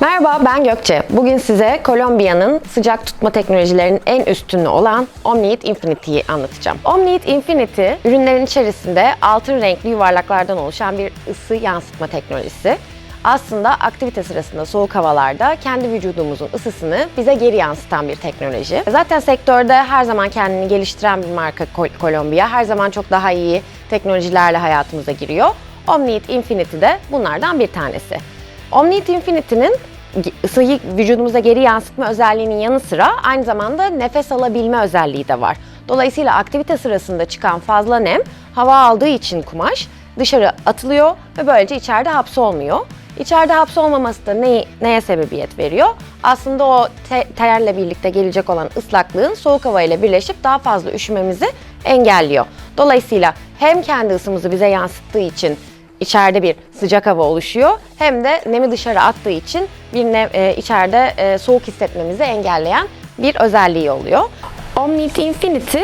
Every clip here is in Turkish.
Merhaba ben Gökçe. Bugün size Kolombiya'nın sıcak tutma teknolojilerinin en üstünü olan Omniheat Infinity'yi anlatacağım. Omniheat Infinity ürünlerin içerisinde altın renkli yuvarlaklardan oluşan bir ısı yansıtma teknolojisi. Aslında aktivite sırasında soğuk havalarda kendi vücudumuzun ısısını bize geri yansıtan bir teknoloji. Zaten sektörde her zaman kendini geliştiren bir marka Kol- Kolombiya. Her zaman çok daha iyi teknolojilerle hayatımıza giriyor. Omniheat Infinity de bunlardan bir tanesi. Omniheat Infinity'nin ısıyı vücudumuza geri yansıtma özelliğinin yanı sıra aynı zamanda nefes alabilme özelliği de var. Dolayısıyla aktivite sırasında çıkan fazla nem hava aldığı için kumaş dışarı atılıyor ve böylece içeride hapsolmuyor. İçeride hapsolmaması da ne, neye sebebiyet veriyor? Aslında o te- terle birlikte gelecek olan ıslaklığın soğuk hava ile birleşip daha fazla üşümemizi engelliyor. Dolayısıyla hem kendi ısımızı bize yansıttığı için içeride bir sıcak hava oluşuyor hem de nemi dışarı attığı için bir ne, e, içeride e, soğuk hissetmemizi engelleyen bir özelliği oluyor. Omniheat Infinity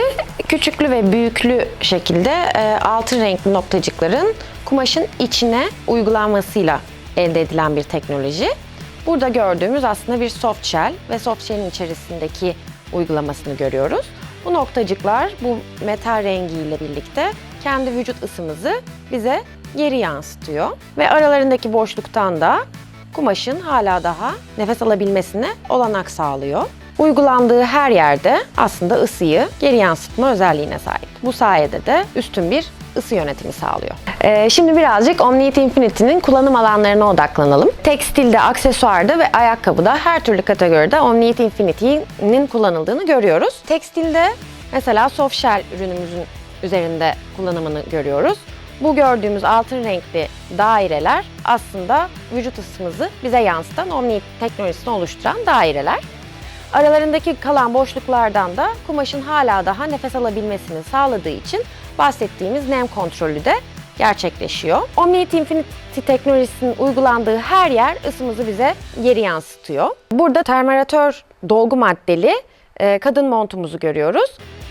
küçüklü ve büyüklü şekilde e, altın renkli noktacıkların kumaşın içine uygulanmasıyla elde edilen bir teknoloji. Burada gördüğümüz aslında bir soft shell ve soft shell'in içerisindeki uygulamasını görüyoruz. Bu noktacıklar bu metal rengiyle birlikte kendi vücut ısımızı bize geri yansıtıyor ve aralarındaki boşluktan da kumaşın hala daha nefes alabilmesine olanak sağlıyor. Uygulandığı her yerde aslında ısıyı geri yansıtma özelliğine sahip. Bu sayede de üstün bir ısı yönetimi sağlıyor. Ee, şimdi birazcık Omniheat Infinity'nin kullanım alanlarına odaklanalım. Tekstilde, aksesuarda ve ayakkabıda her türlü kategoride Omniheat Infinity'nin kullanıldığını görüyoruz. Tekstilde mesela soft shell ürünümüzün üzerinde kullanımını görüyoruz. Bu gördüğümüz altın renkli daireler aslında vücut ısımızı bize yansıtan Omniheat teknolojisini oluşturan daireler. Aralarındaki kalan boşluklardan da kumaşın hala daha nefes alabilmesini sağladığı için bahsettiğimiz nem kontrolü de gerçekleşiyor. Omniheat Infinity teknolojisinin uygulandığı her yer ısımızı bize geri yansıtıyor. Burada termoratör dolgu maddeli e, kadın montumuzu görüyoruz.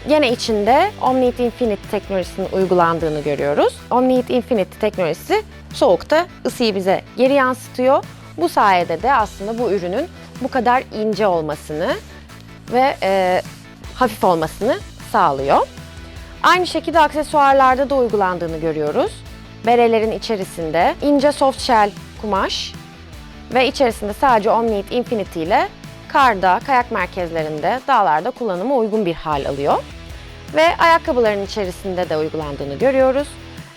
Yine içinde Omniheat Infinity teknolojisinin uygulandığını görüyoruz. Omniheat Infinity teknolojisi soğukta ısıyı bize geri yansıtıyor. Bu sayede de aslında bu ürünün bu kadar ince olmasını ve e, hafif olmasını sağlıyor. Aynı şekilde aksesuarlarda da uygulandığını görüyoruz. Berelerin içerisinde ince soft shell kumaş ve içerisinde sadece Omniheat Infinity ile karda, kayak merkezlerinde, dağlarda kullanıma uygun bir hal alıyor. Ve ayakkabıların içerisinde de uygulandığını görüyoruz.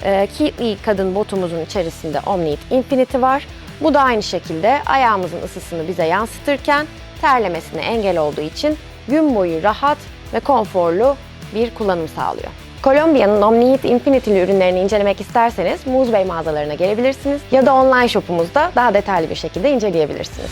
Ee, Keathley kadın botumuzun içerisinde Omniheat Infinity var. Bu da aynı şekilde ayağımızın ısısını bize yansıtırken terlemesine engel olduğu için gün boyu rahat ve konforlu bir kullanım sağlıyor. Kolombiya'nın Omniheat Infinity'li ürünlerini incelemek isterseniz Muz Bey mağazalarına gelebilirsiniz ya da online shopumuzda daha detaylı bir şekilde inceleyebilirsiniz.